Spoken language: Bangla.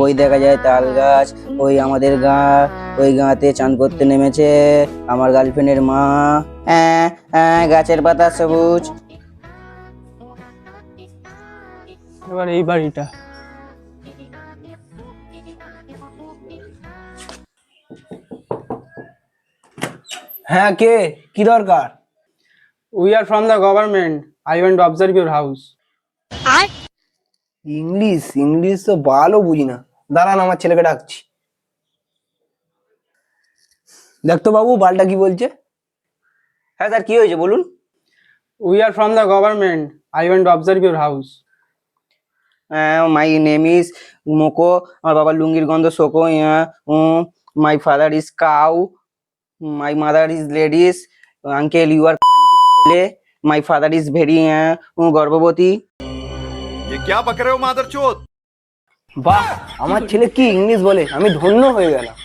ওই দেখা যায় তাল গাছ ওই আমাদের গা ওই গাঁতে চান করতে নেমেছে আমার গার্লফ্রেন্ডের মা। আহ, আহ, গাছের পাতা সবুজ। এবার এই বাড়িটা। হ্যাঁ কে? কি দরকার? We are from the government I went to observe your house English English তো ভালো বুঝি না। দাঁড়ান আমার ছেলেকে ডাকছি। দেখতো বাবু বালটা কি বলছে? হ্যাঁ স্যার কি হয়েছে বলুন? We are from the government I went to observe your house my name is মোকো আমার বাবার লুঙ্গির গন্ধ শোকো my father is cow my mother is ladies uncle you are ছেলে মাই ফাদার ইজ ভেরি গর্ভবতী। ये क्या बक रहे हो मादरचोद বাহ আমার ছেলে কি ইংলিশ বলে আমি ধন্য হয়ে গেলাম